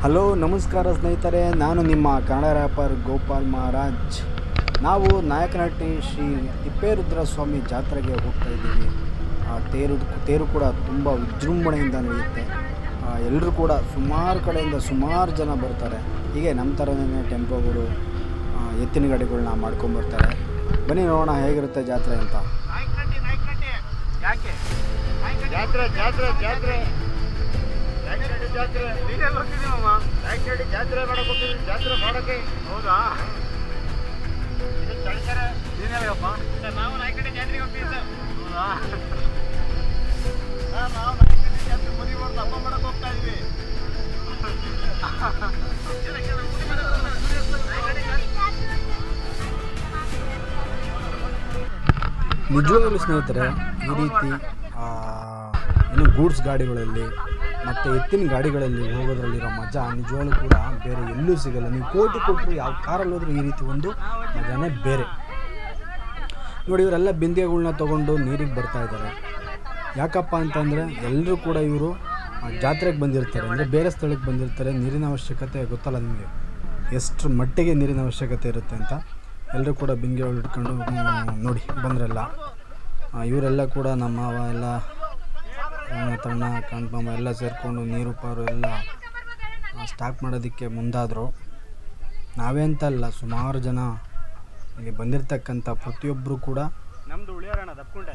Hello ನಮಸ್ಕಾರ ಸ್ನೇಹಿತರೆ. ನಾನು ನಿಮ್ಮ ಕನ್ನಡ ರ್ಯಾಪರ್ ಗೋಪಾಲ್ ಮಹಾರಾಜ್. ನಾವು ನಾಯಕನಟ್ಟಿ ಶ್ರೀ ತಿಪ್ಪೇರುದ್ರಸ್ವಾಮಿ ಜಾತ್ರೆಗೆ ಹೋಗ್ತಾ ಇದ್ದೀವಿ. ಆ ತೇರು ತೇರು ಕೂಡ ತುಂಬ ವಿಜೃಂಭಣೆಯಿಂದ ನಡೆಯುತ್ತೆ. ಎಲ್ಲರೂ ಕೂಡ ಸುಮಾರು ಕಡೆಯಿಂದ ಸುಮಾರು ಜನ ಬರ್ತಾರೆ. ಹೀಗೆ ನಮ್ಮ ಥರನೇ ಟೆಂಪೋಗಳು ಎತ್ತಿನ ಗಾಡಿಗಳನ್ನ ಮಾಡ್ಕೊಂಬರ್ತಾರೆ ಬನ್ನಿ ನೋಡೋಣ ಹೇಗಿರುತ್ತೆ ಜಾತ್ರೆ ಅಂತ. ಜಾತ್ರೆ ಜಾತ್ರೆ ಜಾತ್ರೆ. ನಾಯ್ಕನಹಳ್ಳಿ ಜಾತ್ರೆ. ಅಮ್ಮ ನಾಯ್ಕನಹಳ್ಳಿ ಜಾತ್ರೆ ಮಾಡಕ್ಕೆ ಹೋಗ್ತೀವಿ ಜಾತ್ರೆ ಮಾಡಕ್ಕೆ. ಹೌದಾ? ಇದು ಸರ್ ನಾವು ಜಾತ್ರೆಗೆ ಹೋಗ್ತೀವಿ ಸರ್. ಹೌದಾ? ಸರ್, ನಾವು ಜಾತ್ರೆ ಮದುವೆ ಮಾಡ್ದು ಹಬ್ಬ ಮಾಡಕ್ ಹೋಗ್ತಾ ಇದ್ವಿ. ನಿಜವಾಗ್ಲೂ ಸ್ನೇಹಿತರೆ ಈ ರೀತಿ ಇನ್ನು ಏನು ಗೂಡ್ಸ್ ಗಾಡಿಗಳಲ್ಲಿ ಮತ್ತು ಎತ್ತಿನ ಗಾಡಿಗಳಲ್ಲಿ ಹೋಗೋದ್ರಲ್ಲಿರೋ ಮಜಾ, ನಿಜವಾಗ್ಲೂ ಕೂಡ ಬೇರೆ ಎಲ್ಲೂ ಸಿಗಲ್ಲ. ನೀವು ಕೋಟಿ ಕೊಟ್ಟರು ಯಾವ ಕಾರಲ್ಲಿ ಹೋದ್ರೂ ಈ ರೀತಿ ಒಂದು ಮಜಾನೇ ಬೇರೆ. ನೋಡಿ, ಇವರೆಲ್ಲ ಬಿಂದಿಗೆಗಳನ್ನ ತೊಗೊಂಡು ನೀರಿಗೆ ಬರ್ತಾ ಇದ್ದಾರೆ. ಯಾಕಪ್ಪ ಅಂತಂದರೆ ಎಲ್ಲರೂ ಕೂಡ ಇವರು ಜಾತ್ರೆಗೆ ಬಂದಿರ್ತಾರೆ. ಅಂದರೆ ಬೇರೆ ಸ್ಥಳಕ್ಕೆ ಬಂದಿರ್ತಾರೆ. ನೀರಿನ ಅವಶ್ಯಕತೆ ಗೊತ್ತಲ್ಲ ನಿಮಗೆ? ಎಷ್ಟು ಮಟ್ಟಿಗೆ ನೀರಿನ ಅವಶ್ಯಕತೆ ಇರುತ್ತೆ ಅಂತ ಎಲ್ಲರೂ ಕೂಡ ಬಿಂದಿಗೆಗಳು ಇಟ್ಕೊಂಡು ನೋಡಿ, ಬಂದ್ರಲ್ಲ. ಇವರೆಲ್ಲ ಕೂಡ ನಮ್ಮ ಎಲ್ಲ ಅಣ್ಣ ತಣ್ಣ ಎಲ್ಲ ಸೇರಿಕೊಂಡು ನೀರು ಪಾರು ಎಲ್ಲ ಸ್ಟಾಕ್ ಮಾಡೋದಕ್ಕೆ ಮುಂದಾದರು. ನಾವೇ ಅಂತಲ್ಲ ಸುಮಾರು ಜನ ಇಲ್ಲಿ ಬಂದಿರತಕ್ಕಂಥ ಪ್ರತಿಯೊಬ್ಬರು ಕೂಡ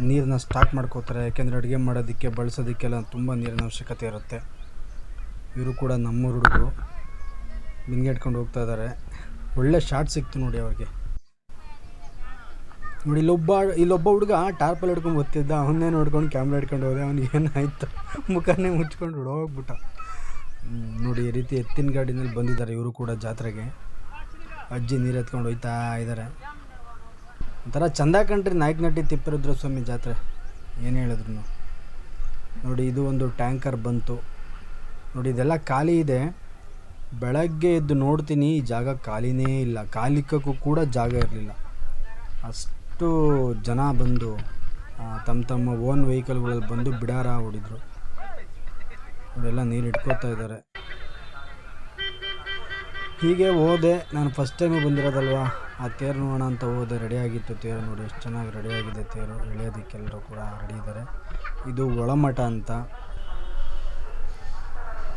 ನೀರನ್ನ ಸ್ಟಾಕ್ ಮಾಡ್ಕೋತಾರೆ. ಯಾಕೆಂದರೆ ಅಡುಗೆ ಮಾಡೋದಕ್ಕೆ ಬಳಸೋದಕ್ಕೆಲ್ಲ ತುಂಬ ನೀರಿನ ಅವಶ್ಯಕತೆ ಇರುತ್ತೆ. ಇವರು ಕೂಡ ನಮ್ಮೂರು ಹುಡುಗರು. ಬಿಂಗೆ ಹೋಗ್ತಾ ಇದ್ದಾರೆ ಒಳ್ಳೆ ಶಾರ್ಟ್ ಸಿಕ್ತು ನೋಡಿ ಅವ್ರಿಗೆ. ನೋಡಿ ಇಲ್ಲೊಬ್ಬ ಇಲ್ಲೊಬ್ಬ ಹುಡುಗ ಟಾರ್ಪಲ್ ಹಿಡ್ಕೊಂಡು ಬರ್ತಿದ್ದ ಅವನ್ನೇ ನೋಡ್ಕೊಂಡು ಕ್ಯಾಮ್ರಾ ಹಿಡ್ಕೊಂಡು ಹೋದೆ. ಅವ್ನಿಗೆ ಏನಾಯ್ತು? ಮುಖನೇ ಮುಚ್ಕೊಂಡು ಹೋಗ್ಬಿಟ್ಟ. ನೋಡಿ, ಈ ರೀತಿ ಎತ್ತಿನ ಗಾಡಿನಲ್ಲಿ ಬಂದಿದ್ದಾರೆ ಇವರು ಕೂಡ ಜಾತ್ರೆಗೆ. ಅಜ್ಜಿ ನೀರು ಎತ್ಕೊಂಡು ಹೋಯ್ತಾ ಇದ್ದಾರೆ ಒಂಥರ ಚಂದ ಕಂಡ್ರಿ ನಾಯಕನಹಟ್ಟಿ ತಿಪ್ಪರುದ್ರ ಸ್ವಾಮಿ ಜಾತ್ರೆ. ಏನು ಹೇಳಿದ್ರು ನೋಡಿ, ಇದು ಒಂದು ಟ್ಯಾಂಕರ್ ಬಂತು. ನೋಡಿ, ಇದೆಲ್ಲ ಖಾಲಿ ಇದೆ. ಬೆಳಗ್ಗೆ ಎದ್ದು ನೋಡ್ತೀನಿ, ಈ ಜಾಗ ಖಾಲಿನೇ ಇಲ್ಲ. ಕಾಲಿಕ್ಕಕ್ಕೂ ಕೂಡ ಜಾಗ ಇರಲಿಲ್ಲ. ಅಷ್ಟು ಜನ ಬಂದು ತಮ್ಮ ತಮ್ಮ ಓನ್ ವೆಹಿಕಲ್ಗಳಲ್ಲಿ ಬಂದು ಬಿಡಾರ ಹೊಡಿದ್ರು. ಅವರೆಲ್ಲ ನೀರು ಇಟ್ಕೋತಾ ಇದ್ದಾರೆ. ಹೀಗೆ ಹೋದೆ. ನಾನು ಫಸ್ಟ್ ಟೈಮು ಬಂದಿರೋದಲ್ವಾ? ಆ ತೇರು ನೋಡೋಣ ಅಂತ ಹೋದೆ. ರೆಡಿಯಾಗಿತ್ತು ತೇರು ನೋಡಿ. ಎಷ್ಟು ಚೆನ್ನಾಗಿ ರೆಡಿಯಾಗಿದೆ ತೇರು. ಎಳೆಯೋದಕ್ಕೆಲ್ಲರೂ ಕೂಡ ರೆಡಿ ಇದ್ದಾರೆ. ಇದು ಒಳಮಠ ಅಂತ.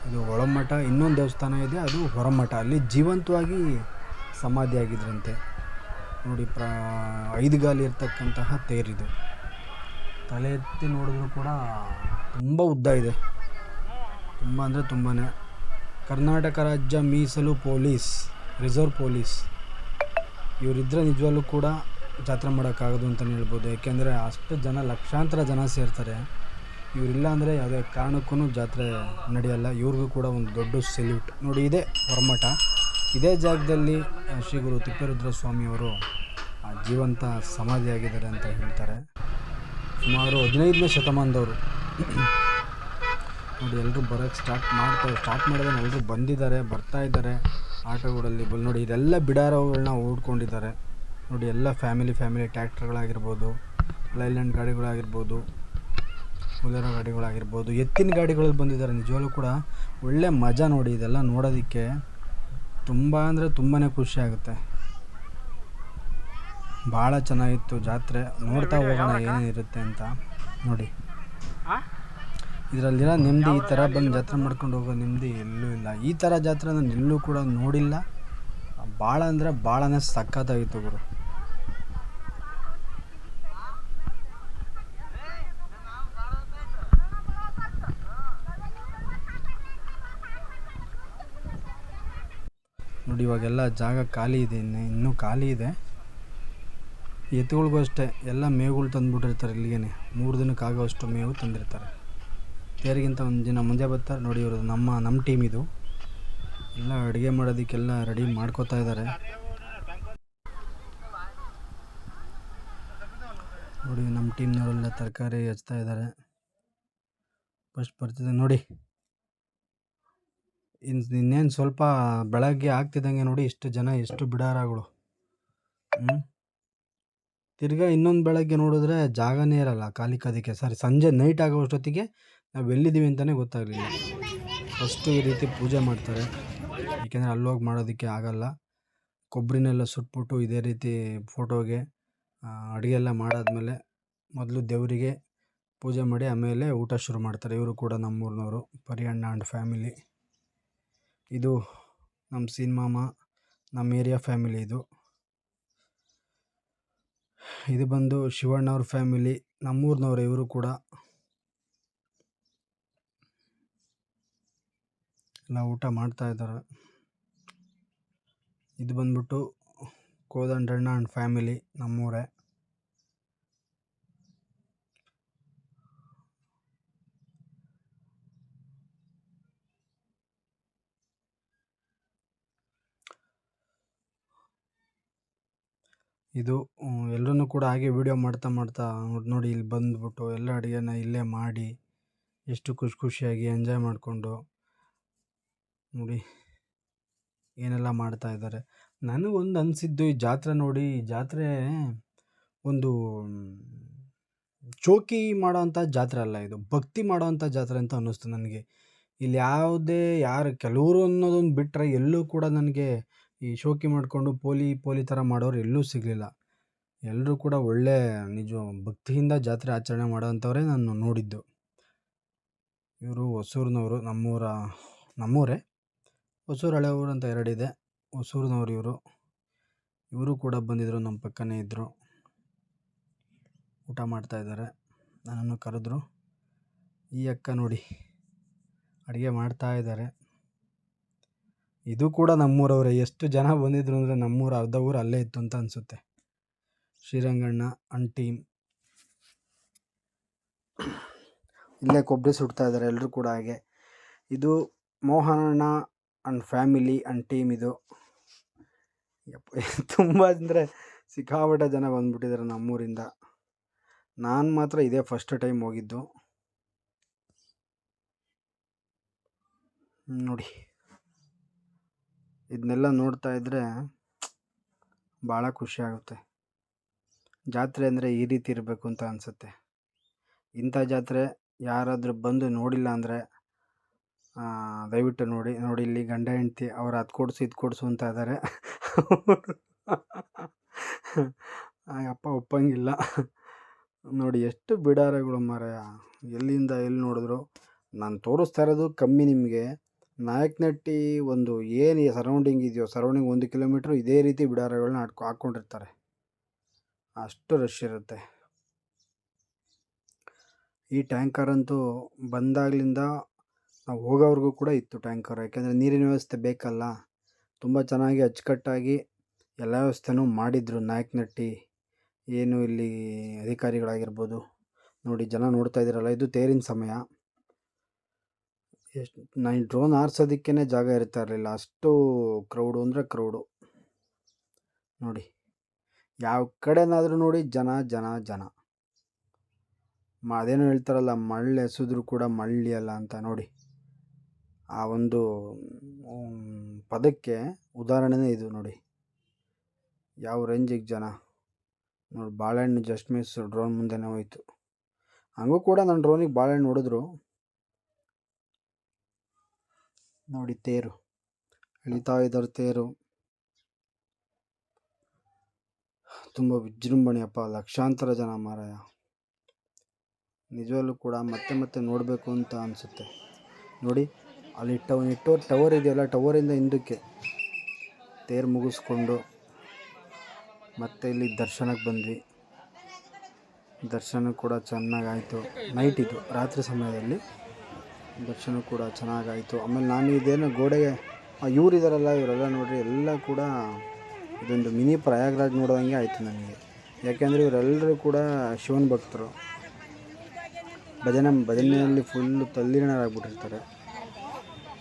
ಇದು ಒಳಮಠ. ಇನ್ನೊಂದು ದೇವಸ್ಥಾನ ಇದೆ. ಅದು ಹೊರಮಠ. ಅಲ್ಲಿ ಜೀವಂತವಾಗಿ ಸಮಾಧಿ ಆಗಿದ್ರಂತೆ ನೋಡಿ, ಪ್ರ, ಐದು ಗಾಲಿ ಇರ್ತಕ್ಕಂತಹ ತೇರಿದು ತಲೆ ಎತ್ತಿ ನೋಡಿದ್ರು ಕೂಡ ತುಂಬ ಉದ್ದ ಇದೆ. ತುಂಬ ಅಂದರೆ ತುಂಬಾ ಕರ್ನಾಟಕ ರಾಜ್ಯ ಮೀಸಲು ಪೊಲೀಸ್, ರಿಸರ್ವ್ ಪೊಲೀಸ್. ಇವರಿದ್ದರೆ ನಿಜವಾಗ್ಲೂ ಕೂಡ ಜಾತ್ರೆ ಮಾಡೋಕ್ಕಾಗೋದು ಅಂತಲೇ ಹೇಳ್ಬೋದು. ಏಕೆಂದರೆ ಅಷ್ಟು ಜನ, ಲಕ್ಷಾಂತರ ಜನ ಸೇರ್ತಾರೆ. ಇವರಿಲ್ಲ ಅಂದರೆ ಯಾವುದೇ ಕಾರಣಕ್ಕೂ ಜಾತ್ರೆ ನಡೆಯಲ್ಲ. ಇವ್ರಿಗೂ ಕೂಡ ಒಂದು ದೊಡ್ಡ ಸೆಲ್ಯೂಟ್ ನೋಡಿ, ಇದೆ ಹೊರಮಠ. ಇದೇ ಜಾಗದಲ್ಲಿ ಶ್ರೀ ಗುರು ತಿಪ್ಪೇರುದ್ರ ಸ್ವಾಮಿಯವರು ಜೀವಂತ ಸಮಾಧಿಯಾಗಿದ್ದಾರೆ ಅಂತ ಹೇಳ್ತಾರೆ. ಸುಮಾರು ಹದಿನೈದನೇ ಶತಮಾನದವರು. ನೋಡಿ ಎಲ್ಲರೂ ಬರೋಕ್ಕೆ ಸ್ಟಾರ್ಟ್ ಮಾಡ್ತಾರೆ ಸ್ಟಾರ್ಟ್ ಮಾಡಿದ್ರೆ ಎಲ್ಲರೂ ಬಂದಿದ್ದಾರೆ, ಬರ್ತಾ ಇದ್ದಾರೆ. ಆಟೋಗಳಲ್ಲಿ ಬಲ್, ನೋಡಿ, ಇದೆಲ್ಲ ಬಿಡಾರಗಳನ್ನ ಓಡ್ಕೊಂಡಿದ್ದಾರೆ ನೋಡಿ, ಎಲ್ಲ ಫ್ಯಾಮಿಲಿ ಫ್ಯಾಮಿಲಿ ಟ್ಯಾಕ್ಟರ್ಗಳಾಗಿರ್ಬೋದು ಲೈಲ್ಯಾಂಡ್ ಗಾಡಿಗಳಾಗಿರ್ಬೋದು ಉದರ ಗಾಡಿಗಳಾಗಿರ್ಬೋದು, ಎತ್ತಿನ ಗಾಡಿಗಳಲ್ಲಿ ಬಂದಿದ್ದಾರೆ. ನಿಜವಾಗ್ಲೂ ಕೂಡ ಒಳ್ಳೆ ಮಜಾ ನೋಡಿ, ಇದೆಲ್ಲ ನೋಡೋದಕ್ಕೆ. ತುಂಬ ಅಂದರೆ ತುಂಬಾ ಖುಷಿ ಆಗುತ್ತೆ. ಭಾಳ ಚೆನ್ನಾಗಿತ್ತು ಜಾತ್ರೆ. ನೋಡ್ತಾ ಹೋಗೋಣ ಏನೇನಿರುತ್ತೆ ಅಂತ. ನೋಡಿ. ಇದರಲ್ಲಿರ ನೆಮ್ಮದಿ ಈ ಥರ ಬಂದು ಜಾತ್ರೆ ಮಾಡ್ಕೊಂಡು ಹೋಗೋ ನೆಮ್ಮದಿ ಎಲ್ಲೂ ಇಲ್ಲ. ಈ ಥರ ಜಾತ್ರೆ ನಾನು ಎಲ್ಲೂ ಕೂಡ ನೋಡಿಲ್ಲ. ಭಾಳ ಅಂದರೆ ಭಾಳನೇ ಸಖತ್ತಾಗಿತ್ತು ಗುರು. ನೋಡಿ, ಇವಾಗೆಲ್ಲ ಜಾಗ ಖಾಲಿ ಇದೆ, ಇನ್ನು, ಇನ್ನೂ ಖಾಲಿ ಇದೆ. ಎತ್ತುಗಳಿಗೂ ಅಷ್ಟೇ, ಎಲ್ಲ ಮೇವುಗಳು ತಂದುಬಿಟ್ಟಿರ್ತಾರೆ ಇಲ್ಲಿಗೆ ಮೂರು ದಿನಕ್ಕೆ ಮೇವು ತಂದಿರ್ತಾರೆ. ತೇರಿಗಿಂತ ಒಂದು ದಿನ ಮುಂಜೆ ಬರ್ತಾರೆ. ನೋಡಿ ಇವರು ನಮ್ಮ ನಮ್ಮ ಟೀಮ್ ಇದು. ಎಲ್ಲ ಅಡುಗೆ ಮಾಡೋದಕ್ಕೆಲ್ಲ ರೆಡಿ ಮಾಡ್ಕೋತಾ ಇದ್ದಾರೆ. ನೋಡಿ, ನಮ್ಮ ಟೀಮ್ನವರೆಲ್ಲ ತರಕಾರಿ ಹಚ್ತಾ ಇದ್ದಾರೆ. ಫಸ್ಟ್ ಬರ್ತಿದೆ ನೋಡಿ. ಇನ್ನು ಇನ್ನೇನು ಸ್ವಲ್ಪ ಬೆಳಗ್ಗೆ ಆಗ್ತಿದ್ದಂಗೆ ನೋಡಿ ಇಷ್ಟು ಜನ ಎಷ್ಟು ಬಿಡಾರಗಳು. ಹ್ಞೂ ತಿರ್ಗಾ ಇನ್ನೊಂದು ಬೆಳಗ್ಗೆ ನೋಡಿದ್ರೆ ಜಾಗನೇ ಇರಲ್ಲ ಕಾಲಿಕ್ಕೋದಕ್ಕೆ ಸರಿ, ಸಂಜೆ ನೈಟ್ ಆಗೋಷ್ಟೊತ್ತಿಗೆ ನಾವು ಎಲ್ಲಿದ್ದೀವಿ ಅಂತಲೇ ಗೊತ್ತಾಗಲಿಲ್ಲ. ಫಸ್ಟು ಈ ರೀತಿ ಪೂಜೆ ಮಾಡ್ತಾರೆ. ಏಕೆಂದರೆ ಅಲ್ಲೋಗಿ ಮಾಡೋದಕ್ಕೆ ಆಗಲ್ಲ. ಕೊಬ್ಬರಿನೆಲ್ಲ ಸುಟ್ಬಿಟ್ಟು ಇದೇ ರೀತಿ ಫೋಟೋಗೆ ಅಡುಗೆ ಎಲ್ಲ ಮಾಡಾದ್ಮೇಲೆ ಮೊದಲು ದೇವರಿಗೆ ಪೂಜೆ ಮಾಡಿ ಆಮೇಲೆ ಊಟ ಶುರು ಮಾಡ್ತಾರೆ. ಇವರು ಕೂಡ ನಮ್ಮೂರಿನವರು, ಪರಿಯಣ್ಣ ಆ್ಯಂಡ್ ಫ್ಯಾಮಿಲಿ. ಇದು ನಮ್ಮ ಸೀನ್ ಮಾಮ ನಮ್ಮ ಏರಿಯಾ ಫ್ಯಾಮಿಲಿ ಇದು. ಇದು ಬಂದು ಶಿವಣ್ಣವ್ರ ಫ್ಯಾಮಿಲಿ, ನಮ್ಮೂರಿನವ್ರು ಇವರು ಕೂಡ. ಎಲ್ಲ ಊಟ ಮಾಡ್ತಾ ಇದ್ದಾರೆ. ಇದು ಬಂದ್ಬಿಟ್ಟು ಕೋದಂಡಣ್ಣ ಆ್ಯಂಡ್ ಫ್ಯಾಮಿಲಿ ನಮ್ಮೂರೇ. ಇದು ಎಲ್ಲರೂ ಕೂಡ ಹಾಗೆ ವೀಡಿಯೋ ಮಾಡ್ತಾ ಮಾಡ್ತಾ ನೋಡಿ ಇಲ್ಲಿ ಬಂದ್ಬಿಟ್ಟು ಎಲ್ಲ ಅಡುಗೆನ ಇಲ್ಲೇ ಮಾಡಿ ಎಷ್ಟು ಖುಷಿ ಖುಷಿಯಾಗಿ ಎಂಜಾಯ್ ಮಾಡಿಕೊಂಡು ನೋಡಿ ಏನೆಲ್ಲ ಮಾಡ್ತಾ ಇದ್ದಾರೆ. ನನಗೊಂದು ಅನಿಸಿದ್ದು ಈ ಜಾತ್ರೆ ನೋಡಿ, ಈ ಜಾತ್ರೆ ಒಂದು ಚೋಕಿ ಮಾಡೋವಂಥ ಜಾತ್ರೆ ಅಲ್ಲ ಇದು, ಭಕ್ತಿ ಮಾಡೋವಂಥ ಜಾತ್ರೆ ಅಂತ ಅನ್ನಿಸ್ತು ನನಗೆ. ಇಲ್ಲಿ ಯಾವುದೇ ಯಾರು ಕೆಲವರು ಅನ್ನೋದೊಂದು ಬಿಟ್ಟರೆ ಎಲ್ಲೂ ಕೂಡ ನನಗೆ ಈ ಶೋಕಿ ಮಾಡಿಕೊಂಡು ಪೋಲಿ ಪೋಲಿ ಥರ ಮಾಡೋರು ಎಲ್ಲೂ ಸಿಗಲಿಲ್ಲ. ಎಲ್ಲರೂ ಕೂಡ ಒಳ್ಳೆ ನಿಜ ಭಕ್ತಿಯಿಂದ ಜಾತ್ರೆ ಆಚರಣೆ ಮಾಡೋವಂಥವ್ರೇ ನಾನು ನೋಡಿದ್ದು. ಇವರು ಹೊಸೂರಿನವರು, ನಮ್ಮೂರ, ನಮ್ಮೂರೇ? ಹೊಸೂರು ಹಳೆ ಊರು ಅಂತ ಎರಡಿದೆ. ಹೊಸೂರಿನವ್ರು ಇವರು. ಇವರು ಕೂಡ ಬಂದಿದ್ದರು ನಮ್ಮ ಪಕ್ಕನೇ ಇದ್ದರು ಊಟ ಮಾಡ್ತಾ ಇದ್ದಾರೆ. ನನ್ನನ್ನು ಕರೆದ್ರು. ಈ ಅಕ್ಕ ನೋಡಿ, ಅಡುಗೆ ಮಾಡ್ತಾ ಇದ್ದಾರೆ. ಇದು ಕೂಡ ನಮ್ಮೂರವರೇ. ಎಷ್ಟು ಜನ ಬಂದಿದ್ರು ಅಂದರೆ ನಮ್ಮೂರು ಅರ್ಧ ಊರು ಅಲ್ಲೇ ಇತ್ತು ಅಂತ ಅನಿಸುತ್ತೆ. ಶ್ರೀರಂಗಣ್ಣ ಅಂಡ್ ಟೀಮ್ ಇಲ್ಲೇ ಕೊಬ್ಬರಿ ಸುಡ್ತಾ ಇದ್ದಾರೆ ಎಲ್ಲರೂ ಕೂಡ ಹಾಗೆ. ಇದು ಮೋಹನಣ್ಣ ಅಂಡ್ ಫ್ಯಾಮಿಲಿ ಆ್ಯಂಡ್ ಟೀಮ್ ಇದು. ತುಂಬ ಅಂದರೆ ಸಿಕ್ಕಾಪಟ್ಟೆ ಜನ ಬಂದುಬಿಟ್ಟಿದ್ದಾರೆ ನಮ್ಮೂರಿಂದ. ನಾನು ಮಾತ್ರ ಇದೇ ಫಸ್ಟ್ ಟೈಮ್ ಹೋಗಿದ್ದು. ನೋಡಿ. ಇದನ್ನೆಲ್ಲ ನೋಡ್ತಾ ಇದ್ದರೆ ಭಾಳ ಖುಷಿ ಆಗುತ್ತೆ. ಜಾತ್ರೆ ಅಂದರೆ ಈ ರೀತಿ ಇರಬೇಕು ಅಂತ ಅನಿಸುತ್ತೆ. ಇಂಥ ಜಾತ್ರೆ ಯಾರಾದರೂ ಬಂದು ನೋಡಿಲ್ಲ ಅಂದರೆ ದಯವಿಟ್ಟು ನೋಡಿ ನೋಡಿ ಇಲ್ಲಿ ಗಂಡ ಹೆಂಡ್ತಿ ಅವ್ರು ಅದು ಕೊಡಿಸು, ಇದು ಕೊಡಿಸು ಅಂತ ಇದ್ದಾರೆ ಅಪ್ಪ ಒಪ್ಪಂಗಿಲ್ಲ. ನೋಡಿ ಎಷ್ಟು ಬಿಡಾರಗಳು ಮಾರಾಯ. ಎಲ್ಲಿಂದ ಎಲ್ಲಿ ನೋಡಿದ್ರು. ನಾನು ತೋರಿಸ್ತಾ ಇರೋದು ಕಮ್ಮಿ ನಿಮಗೆ. ನಾಯಕನಹಟ್ಟಿ ಒಂದು ಏನು ಸರೌಂಡಿಂಗ್ ಇದೆಯೋ ಸರೌಂಡಿಂಗ್ ಒಂದು ಕಿಲೋಮೀಟ್ರ್ ಇದೇ ರೀತಿ ಬಿಡಾರಗಳನ್ನ ಹಾಕೊ ಹಾಕ್ಕೊಂಡಿರ್ತಾರೆ. ಅಷ್ಟು ರಶ್ ಇರುತ್ತೆ. ಈ ಟ್ಯಾಂಕರ್ ಅಂತೂ ಬಂದಾಗಲಿಂದ ನಾವು ಹೋಗೋವರೆಗೂ ಕೂಡ ಇತ್ತು ಟ್ಯಾಂಕರ್ ಯಾಕೆಂದರೆ ನೀರಿನ ವ್ಯವಸ್ಥೆ ಬೇಕಲ್ಲ. ತುಂಬ ಚೆನ್ನಾಗಿ ಅಚ್ಚುಕಟ್ಟಾಗಿ ಎಲ್ಲ ವ್ಯವಸ್ಥೆನೂ ಮಾಡಿದರು ನಾಯಕನಹಟ್ಟಿ ಏನು ಇಲ್ಲಿ ಅಧಿಕಾರಿಗಳಾಗಿರ್ಬೋದು. ನೋಡಿ ಜನ ನೋಡ್ತಾ ಇದ್ದೀರಲ್ಲ, ಇದು ತೇರಿನ ಸಮಯ. ಎಷ್ಟು, ನಾನು ಡ್ರೋನ್ ಹಾರ್ಸೋದಕ್ಕೇ ಜಾಗ ಇರ್ತಾ ಇರಲಿಲ್ಲ ಅಷ್ಟು ಕ್ರೌಡು ಅಂದರೆ ಕ್ರೌಡು ನೋಡಿ, ಯಾವ ಕಡೆನಾದರೂ ನೋಡಿ ಜನ ಜನ ಜನ. ಮ, ಅದೇನೋ ಹೇಳ್ತಾರಲ್ಲ, ಮಳ್ಳು ಎಸೆದ್ರು ಕೂಡ ಮಳ್ಳಿ ಅಲ್ಲ ಅಂತ ನೋಡಿ. ಆ ಒಂದು ಪದಕ್ಕೆ ಉದಾಹರಣೆನೇ ಇದು ನೋಡಿ. ಯಾವ ರೇಂಜಿಗೆ ಜನ? ನೋಡಿ, ಬಾಳೆಹಣ್ಣು ಜಸ್ಟ್ ಮಿಸ್ ಡ್ರೋನ್ ಮುಂದೆನೇ ಹೋಯ್ತು. ಹಂಗೂ ಕೂಡ ನನ್ನ ಡ್ರೋನಿಗೆ ಬಾಳೆಹಣ್ಣು ಹೊಡೆದ್ರು. ನೋಡಿ ತೇರು. ಎಳಿತಾ ಇದ್ದಾರೆ ತೇರು. ತುಂಬ ವಿಜೃಂಭಣೆಯಪ್ಪ ಲಕ್ಷಾಂತರ ಜನ ಮಾರಾಯ. ನಿಜವಲ್ಲೂ ಕೂಡ ಮತ್ತೆ ಮತ್ತೆ ನೋಡಬೇಕು ಅಂತ ಅನಿಸುತ್ತೆ. ನೋಡಿ ಅಲ್ಲಿ ಟವ್ ನೆಟ್ವರ್ ಟವರ್ ಇದೆಯಲ್ಲ ಟವರಿಂದ ಹಿಂದಕ್ಕೆ. ತೇರು ಮುಗಿಸ್ಕೊಂಡು ಮತ್ತೆ ಇಲ್ಲಿ ದರ್ಶನಕ್ಕೆ ಬಂದ್ವಿ. ದರ್ಶನ ಕೂಡ ಚೆನ್ನಾಗಾಯಿತು. ನೈಟ್ ಇದು ರಾತ್ರಿ ಸಮಯದಲ್ಲಿ. ದರ್ಶನ ಕೂಡ ಚೆನ್ನಾಗಾಯಿತು. ಆಮೇಲೆ ನಾನು ಇದೇನು ಗೋಡೆಗೆ ಇವ್ರು ಇದ್ದಾರಲ್ಲ ಇವರೆಲ್ಲ ನೋಡಿರಿ, ಎಲ್ಲ ಕೂಡ ಇದೊಂದು ಮಿನಿ ಪ್ರಯಾಗ್ರಾಜ್ ನೋಡೋದಂಗೆ ಆಯಿತು ನನಗೆ. ಯಾಕೆಂದರೆ ಇವರೆಲ್ಲರೂ ಕೂಡ ಶಿವನ ಭಕ್ತರು. ಭಜನೆ, ಭಜನೆಯಲ್ಲಿ ಫುಲ್ಲು ತಲ್ಲೀನರಾಗ್ಬಿಟ್ಟಿರ್ತಾರೆ.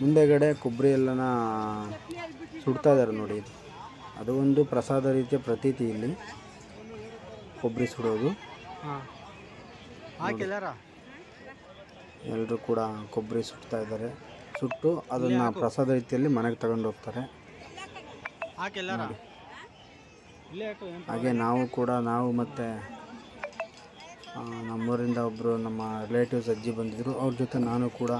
ಮುಂದೆಗಡೆ ಕೊಬ್ಬರಿ ಎಲ್ಲನ ಸುಡ್ತಾ ಇದ್ದಾರೆ ನೋಡಿ ಅದು ಒಂದು ಪ್ರಸಾದ ರೀತಿಯ ಪ್ರತೀತಿ ಇಲ್ಲಿ. ಕೊಬ್ಬರಿ ಸುಡೋದು. ಎಲ್ಲರೂ ಕೂಡ ಕೊಬ್ಬರಿ ಸುಡ್ತಾ ಇದ್ದಾರೆ. ಸುಟ್ಟು ಅದನ್ನು ಪ್ರಸಾದ ರೀತಿಯಲ್ಲಿ ಮನೆಗೆ ತಗೊಂಡು ಹೋಗ್ತಾರೆ. ಹಾಗೆ ನಾವು ಕೂಡ ನಾವು ಮತ್ತು ನಮ್ಮೂರಿಂದ ಒಬ್ಬರು ನಮ್ಮ ರಿಲೇಟಿವ್ಸ್ ಅಜ್ಜಿ ಬಂದಿದ್ದರು ಅವ್ರ ಜೊತೆ ನಾನು ಕೂಡ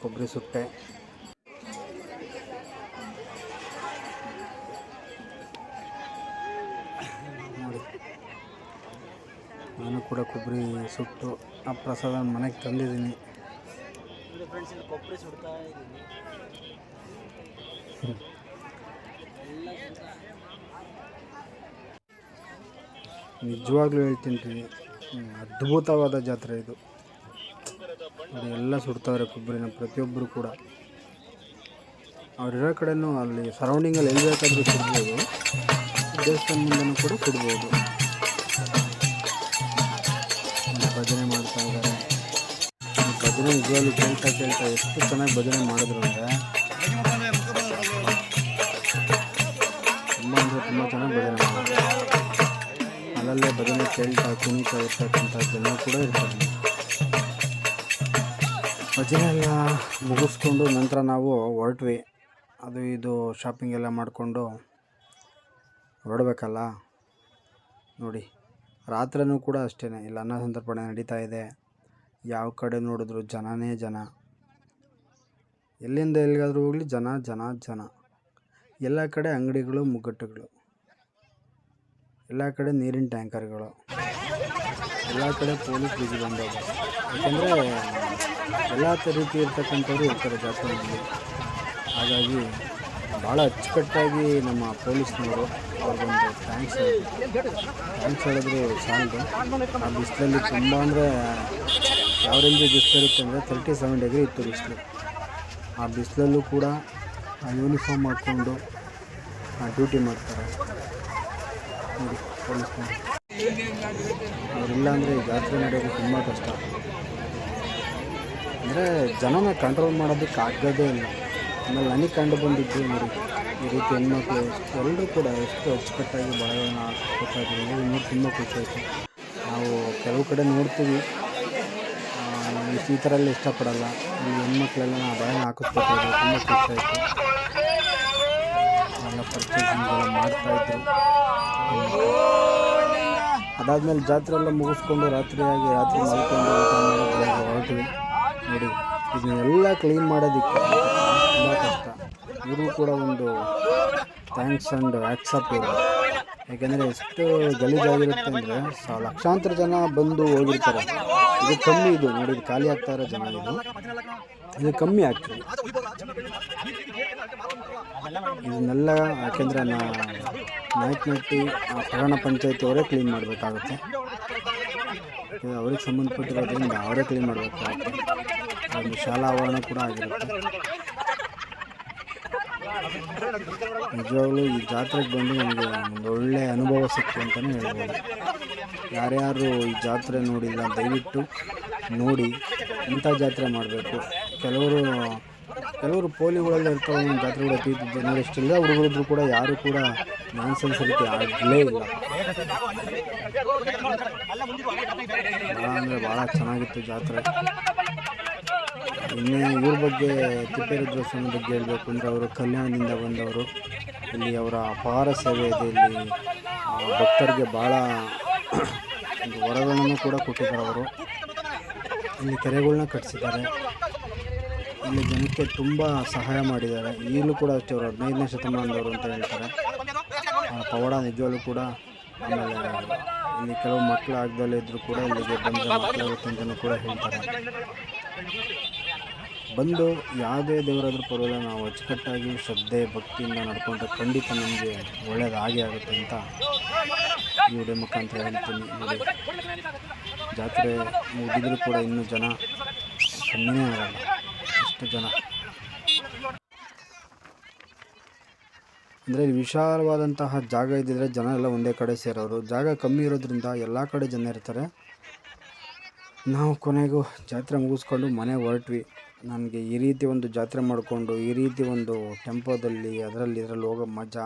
ಕೊಬ್ಬರಿ ಸುಟ್ಟೆ. ಕೂಡ ಕೊಬ್ಬರಿ ಸುಟ್ಟು ಆ ಪ್ರಸಾದ ಮನೆಗೆ ತಂದಿದ್ದೀನಿ. ಫ್ರೆಂಡ್ಸ್ ಇಲ್ಲಿ ಕೊಬ್ಬರಿ ಸುಡ್ತಾ ಇದ್ದೀನಿ. ನಿಜವಾಗ್ಲೂ ಹೇಳ್ತೀನಿ ರೀ ಅದ್ಭುತವಾದ ಜಾತ್ರೆ ಇದು. ಎಲ್ಲ ಸುಡ್ತಾವ್ರೆ ಕೊಬ್ಬರಿನ ಪ್ರತಿಯೊಬ್ಬರು ಕೂಡ. ಅವ್ರಿರೋ ಕಡೆನೂ ಅಲ್ಲಿ ಸರೌಂಡಿಂಗಲ್ಲಿ ಎಲ್ಲಿ ಬೇಕಾದರೂ ಸುಡ್ಬೋದು. ದೇವಸ್ಥಾನ ಮುಂದೆನೂ ಕೂಡ ಸುಡ್ಬೋದು. ಭಜನೆ ಮಾಡ್ತಾ ಇದ್ದಾರೆ. ಭಜನೆ ನಿಜವಾಗ್ಲೂ ಕೇಳ್ತಾ ಕೇಳ್ತಾ ಎಷ್ಟು ಚೆನ್ನಾಗಿ ಭಜನೆ ಮಾಡಿದ್ರು ಅಂದರೆ ತುಂಬ ಅಂದರೆ ತುಂಬ ಚೆನ್ನಾಗಿ ಭಜನೆ ಮಾಡಿದ್ರು. ಅಲ್ಲಲ್ಲೇ ಭಜನೆ ಕೇಳ್ತಾ ಕುಣಿತಾ ಇರ್ತಕ್ಕಂಥ ಜನ ಕೂಡ ಇರ್ತಾರೆ. ಭಜನೆ ಎಲ್ಲ ಮುಗಿಸ್ಕೊಂಡು ನಂತರ ನಾವು ಹೊರಟ್ವಿ. ಅದು ಇದು ಶಾಪಿಂಗ್ ಎಲ್ಲ ಮಾಡಿಕೊಂಡು ಹೊರಡ್ಬೇಕಲ್ಲ? ನೋಡಿ. ರಾತ್ರಿನೂ ಕೂಡ ಅಷ್ಟೇ ಇಲ್ಲಿ ಅನ್ನ ಸಂತರ್ಪಣೆ ನಡೀತಾ ಇದೆ. ಯಾವ ಕಡೆ ನೋಡಿದ್ರು ಜನನೇ ಜನ. ಎಲ್ಲಿಂದ ಎಲ್ಲಿಗಾದರೂ ಹೋಗಲಿ ಜನ ಜನ ಜನ. ಎಲ್ಲ ಕಡೆ ಅಂಗಡಿಗಳು, ಮುಗ್ಗಟ್ಟುಗಳು. ಎಲ್ಲ ಕಡೆ ನೀರಿನ ಟ್ಯಾಂಕರ್ಗಳು. ಎಲ್ಲ ಕಡೆ ಪೊಲೀಸ್ ಬಿಗಿ ಬಂದವರು ಯಾಕೆಂದರೆ ಎಲ್ಲ ರೀತಿ ಇರ್ತಕ್ಕಂಥವ್ರು ಇರ್ತಾರೆ ಜಾತ್ರೆಯಲ್ಲಿ ಹಾಗಾಗಿ ಭಾಳ ಅಚ್ಚುಕಟ್ಟಾಗಿ ನಮ್ಮ ಪೊಲೀಸ್ನವರು ಅವ್ರಿಗೊಂದು ಥ್ಯಾಂಕ್ಸ್ ಥ್ಯಾಂಕ್ಸ್ ಹೇಳಿದ್ರು ಸಾಲದು. ಆ ಬಿಸಿಲಲ್ಲಿ ತುಂಬ ಅಂದರೆ ಯಾವ ರೇಂಜ್ ಬಿಸಿಲಿರುತ್ತೆ ಅಂದರೆ ತರ್ಟಿ ಸೆವೆನ್ ಡಿಗ್ರಿ ಇತ್ತು ಬಿಸಿಲು ಆ ಬಿಸಿಲಲ್ಲೂ ಕೂಡ ಆ ಯೂನಿಫಾರ್ಮ್ ಹಾಕ್ಕೊಂಡು ಡ್ಯೂಟಿ ಮಾಡ್ತಾರೆ. ನೋಡಿ, ಪೊಲೀಸ್ನವರು. ಅವರಿಲ್ಲ ಅಂದರೆ ಜಾತ್ರೆ ನಡೆಯೋದು ತುಂಬ ಕಷ್ಟ. ಅಂದರೆ ಜನನ ಕಂಟ್ರೋಲ್ ಮಾಡೋದಕ್ಕೆ ಆಗೋದೇ ಇಲ್ಲ. ಆಮೇಲೆ ನನಗೆ ಕಂಡು ಬಂದಿದ್ದು ನೋಡಿ ಈ ರೀತಿ ಹೆಣ್ಮಕ್ಳು ಎಲ್ಲರೂ ಕೂಡ ಎಷ್ಟು ಅಚ್ಚುಕಟ್ಟಾಗಿ ಬಳೆಗಳನ್ನ ಹಾಕ್ಕೊತಾ ನೋಡಿ ತುಂಬ ಖುಷಿ ಆಯಿತು ನಾವು ಕೆಲವು ಕಡೆ ನೋಡ್ತೀವಿ. ಈ ಥರ ಎಲ್ಲ ಇಷ್ಟಪಡಲ್ಲ. ಈ ಹೆಣ್ಮಕ್ಳೆಲ್ಲ ನಾವು ಬಳೆನ ಹಾಕಿಸ್ಕೊತಾ ಇದ್ರು ತುಂಬ ಖುಷಿ ಆಯಿತು. ಎಲ್ಲ ಪರ್ಚೇಸಿಂಗ್ ಎಲ್ಲ ಮಾಡ್ತಾಯಿದ್ರು ಅದಾದಮೇಲೆ ಜಾತ್ರೆ ಎಲ್ಲ ಮುಗಿಸ್ಕೊಂಡು ರಾತ್ರಿಯಾಗಿ ರಾತ್ರಿ ಮಲ್ಕೊಂಡು ಬೆಳಗ್ಗೆ ನೋಡಿ. ಇದನ್ನೆಲ್ಲ ಕ್ಲೀನ್ ಮಾಡೋದಕ್ಕೆ ತುಂಬ ಕಷ್ಟ. ಇವರು ಕೂಡ ಒಂದು ಥ್ಯಾಂಕ್ಸ್ ಆ್ಯಂಡ್ ವ್ಯಾಟ್ಸಪ್ ಇದೆ ಯಾಕೆಂದರೆ ಎಷ್ಟು ಗಲೀಜಾಗಿರುತ್ತೆ ಅಂದರೆ ಸ ಲಕ್ಷಾಂತರ ಜನ ಬಂದು ಹೋಗಿರ್ತಾರೆ. ಇದು ಕಮ್ಮಿ ಇದು, ನೋಡಿ ಇದು ಖಾಲಿ ಆಗ್ತಾ ಇರೋ ಜನ ಇದು. ಇದು ಕಮ್ಮಿ ಆಗ್ತದೆ ಇದನ್ನೆಲ್ಲ ಯಾಕೆಂದರೆ ನಾ ನಾಯಕನಟ್ಟಿ ಪ್ರಧಾನ ಪಂಚಾಯತಿ ಅವರೇ ಕ್ಲೀನ್ ಮಾಡಬೇಕಾಗುತ್ತೆ. ಅವ್ರಿಗೆ ಸಂಬಂಧಪಟ್ಟಿರೋದ್ರಿಂದ ಅವರೇ ಕ್ಲೀನ್ ಮಾಡಬೇಕಾಗುತ್ತೆ. ಒಂದು ಶಾಲಾ ಆವರಣ ಕೂಡ ಆಗಿರುತ್ತೆ ನಿಜವಾಗ್ಲೂ ಈ ಜಾತ್ರೆಗೆ ಬಂದು ನನಗೆ ಒಂದು ಒಳ್ಳೆಯ ಅನುಭವ ಸಿಕ್ತು ಅಂತಲೇ ಹೇಳ್ಬೋದು. ಯಾರ್ಯಾರು ಈ ಜಾತ್ರೆ ನೋಡಿಲ್ಲ, ದಯವಿಟ್ಟು ನೋಡಿ. ಇಂಥ ಜಾತ್ರೆ ಮಾಡಬೇಕು. ಕೆಲವರು ಕೆಲವರು ಪೋಲಿಗಳಲ್ಲಿ ಇರ್ತಾವೆ, ಒಂದು ಜಾತ್ರೆಗಳು ನೋಡಿ ಎಷ್ಟೆಲ್ಲ, ಹುಡುಗರಿದ್ರು ಕೂಡ ಯಾರು ಕೂಡ ನಾನ್ಸೆನ್ಸ್ ರೀತಿ ಆಗಲೇ ಇಲ್ಲ. ಭಾಳ ಅಂದರೆ ಭಾಳ ಚೆನ್ನಾಗಿತ್ತು ಜಾತ್ರೆ. ಇನ್ನೇ ಇವ್ರ ಬಗ್ಗೆ ತಿಪ್ಪೇರುದ್ರಸ್ವಾಮಿ ಬಗ್ಗೆ ಹೇಳಬೇಕು ಅಂದರೆ ಅವರು ಕಲ್ಯಾಣದಿಂದ ಬಂದವರು. ಇಲ್ಲಿ ಅವರ ಅಪಾರ ಸೇವೆ ಇದೆ. ಇಲ್ಲಿ ಭಕ್ತರಿಗೆ ಭಾಳ ಒಂದು ವರಗಳನ್ನು ಕೂಡ ಕೊಟ್ಟಿದ್ದಾರೆ ಅವರು. ಇಲ್ಲಿ ಕೆರೆಗಳನ್ನ ಕಟ್ಟಿಸಿದ್ದಾರೆ ಇಲ್ಲಿ ಜನಕ್ಕೆ ತುಂಬ ಸಹಾಯ ಮಾಡಿದ್ದಾರೆ. ಈಗಲೂ ಕೂಡ ಅಷ್ಟೇ ಅವರು ಹದಿನೈದನೇ ಶತಮಾನದವರು ಅಂತ ಹೇಳ್ತಾರೆ. ಪವಾಡ ನಿಜವಾಗ್ಲೂ ಕೂಡ ಆಮೇಲೆ ಇಲ್ಲಿ ಕೆಲವು ಮಕ್ಕಳು ಆಗದಲ್ಲೇ ಇದ್ದರೂ ಕೂಡ ಇಲ್ಲಿಗೆ ಬಂದ ಅಂತಲೂ ಕೂಡ ಹೇಳ್ತಾರೆ. ಬಂದು ಯಾವುದೇ ದೇವರಾದರೂ ಪರವಾಗಿಲ್ಲ, ನಾವು ಅಚ್ಚುಕಟ್ಟಾಗಿ ಶ್ರದ್ಧೆ, ಭಕ್ತಿಯಿಂದ ನಡ್ಕೊಂಡ್ರೆ ಖಂಡಿತ ನಮಗೆ ಒಳ್ಳೆಯದಾಗೇ ಆಗುತ್ತೆ ಅಂತ ಈ ಮುಖಾಂತರ ಹೇಳ್ತೀನಿ. ನೋಡಿ ಜಾತ್ರೆ ಮುಗಿದ್ರೂ ಕೂಡ ಇನ್ನೂ ಜನ ಕಮ್ಮಿನೇ ಆಗಲ್ಲ ಅಷ್ಟು ಜನ. ಅಂದರೆ ವಿಶಾಲವಾದಂತಹ ಜಾಗ ಇದ್ದಿದ್ರೆ ಜನ ಎಲ್ಲ ಒಂದೇ ಕಡೆ ಸೇರೋರು. ಜಾಗ ಕಮ್ಮಿ ಇರೋದ್ರಿಂದ ಎಲ್ಲ ಕಡೆ ಜನ ಇರ್ತಾರೆ. ನಾವು ಕೊನೆಗೂ ಜಾತ್ರೆ ಮುಗಿಸ್ಕೊಂಡು ಮನೆ ಹೊರಟ್ವಿ. ನನಗೆ ಈ ರೀತಿ ಒಂದು ಜಾತ್ರೆ ಮಾಡಿಕೊಂಡು ಈ ರೀತಿ ಒಂದು ಟೆಂಪೋದಲ್ಲಿ ಅದರಲ್ಲಿ ಇದರಲ್ಲಿ ಹೋಗೋ ಮಜಾ